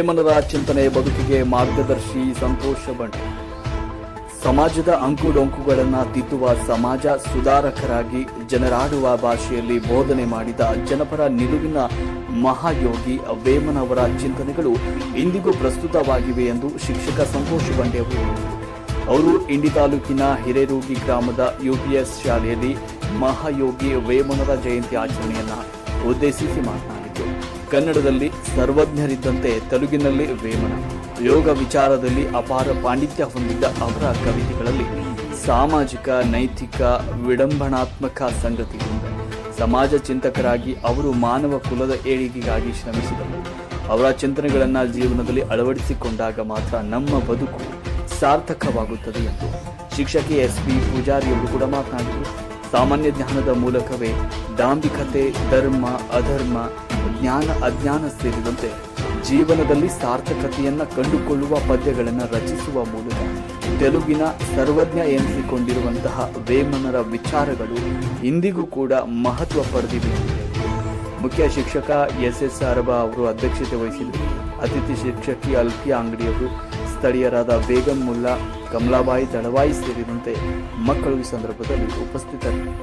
ವೇಮನರ ಚಿಂತನೆ ಬದುಕಿಗೆ ಮಾರ್ಗದರ್ಶಿ ಸಂತೋಷ ಬಂಡೆ. ಸಮಾಜದ ಅಂಕುಡೊಂಕುಗಳನ್ನು ತಿದ್ದುವ ಸಮಾಜ ಸುಧಾರಕರಾಗಿ ಜನರಾಡುವ ಭಾಷೆಯಲ್ಲಿ ಬೋಧನೆ ಮಾಡಿದ ಜನಪರ ನಿಲುವಿನ ಮಹಾಯೋಗಿ ವೇಮನವರ ಚಿಂತನೆಗಳು ಇಂದಿಗೂ ಪ್ರಸ್ತುತವಾಗಿವೆ ಎಂದು ಶಿಕ್ಷಕ ಸಂತೋಷ ಬಂಡೆ ಅವರು ಇಂಡಿ ತಾಲೂಕಿನ ಹಿರೇರೂಗಿ ಗ್ರಾಮದ ಯುಪಿಎಸ್ ಶಾಲೆಯಲ್ಲಿ ಮಹಾಯೋಗಿ ವೇಮನರ ಜಯಂತಿ ಆಚರಣೆಯನ್ನ ಉದ್ದೇಶಿಸಿ ಮಾತನಾಡಿದರು. ಕನ್ನಡದಲ್ಲಿ ಸರ್ವಜ್ಞರಿದ್ದಂತೆ ತೆಲುಗಿನಲ್ಲಿ ವೇಮನ. ಯೋಗ ವಿಚಾರದಲ್ಲಿ ಅಪಾರ ಪಾಂಡಿತ್ಯ ಹೊಂದಿದ್ದ ಅವರ ಕವಿತೆಗಳಲ್ಲಿ ಸಾಮಾಜಿಕ, ನೈತಿಕ, ವಿಡಂಬನಾತ್ಮಕ ಸಂಗತಿಗಳಿವೆ ಸಮಾಜ ಚಿಂತಕರಾಗಿ ಅವರು ಮಾನವ ಕುಲದ ಏಳಿಗೆಗಾಗಿ ಶ್ರಮಿಸಿದರು. ಅವರ ಚಿಂತನೆಗಳನ್ನು ಜೀವನದಲ್ಲಿ ಅಳವಡಿಸಿಕೊಂಡಾಗ ಮಾತ್ರ ನಮ್ಮ ಬದುಕು ಸಾರ್ಥಕವಾಗುತ್ತದೆ ಎಂದು ಶಿಕ್ಷಕಿ ಎಸ್ ಪಿ ಪೂಜಾರಿಯವರು ಕೂಡ ಮಾತನಾಡಿದರು. ಸಾಮಾನ್ಯ ಜ್ಞಾನದ ಮೂಲಕವೇ ದಾಂಭಿಕತೆ ಧರ್ಮ, ಅಧರ್ಮ, ಜ್ಞಾನ, ಅಜ್ಞಾನ ಸೇರಿದಂತೆ ಜೀವನದಲ್ಲಿ ಸಾರ್ಥಕತೆಯನ್ನು ಕಂಡುಕೊಳ್ಳುವ ಪದ್ಯಗಳನ್ನು ರಚಿಸುವ ಮೂಲಕ ತೆಲುಗಿನ ಸರ್ವಜ್ಞ ಎನಿಸಿಕೊಂಡಿರುವಂತಹ ವೇಮನರ ವಿಚಾರಗಳು ಇಂದಿಗೂ ಕೂಡ ಮಹತ್ವ ಪಡೆದಿವೆ. ಮುಖ್ಯ ಶಿಕ್ಷಕ ಎಸ್ ಎಸ್ ಅರಬ ಅವರು ಅಧ್ಯಕ್ಷತೆ ವಹಿಸಿದರು. ಅತಿಥಿ ಶಿಕ್ಷಕಿ ಅಲ್ಫಿಯಾ ಅಂಗಡಿಯವರು ಸ್ಥಳೀಯರಾದ ಬೇಗಂ ಮುಲ್ಲಾ ಕಮಲಾಬಾಯಿ ದಳವಾಯಿ ಸೇರಿದಂತೆ ಮಕ್ಕಳು ಈ ಸಂದರ್ಭದಲ್ಲಿ ಉಪಸ್ಥಿತರಿದ್ದರು.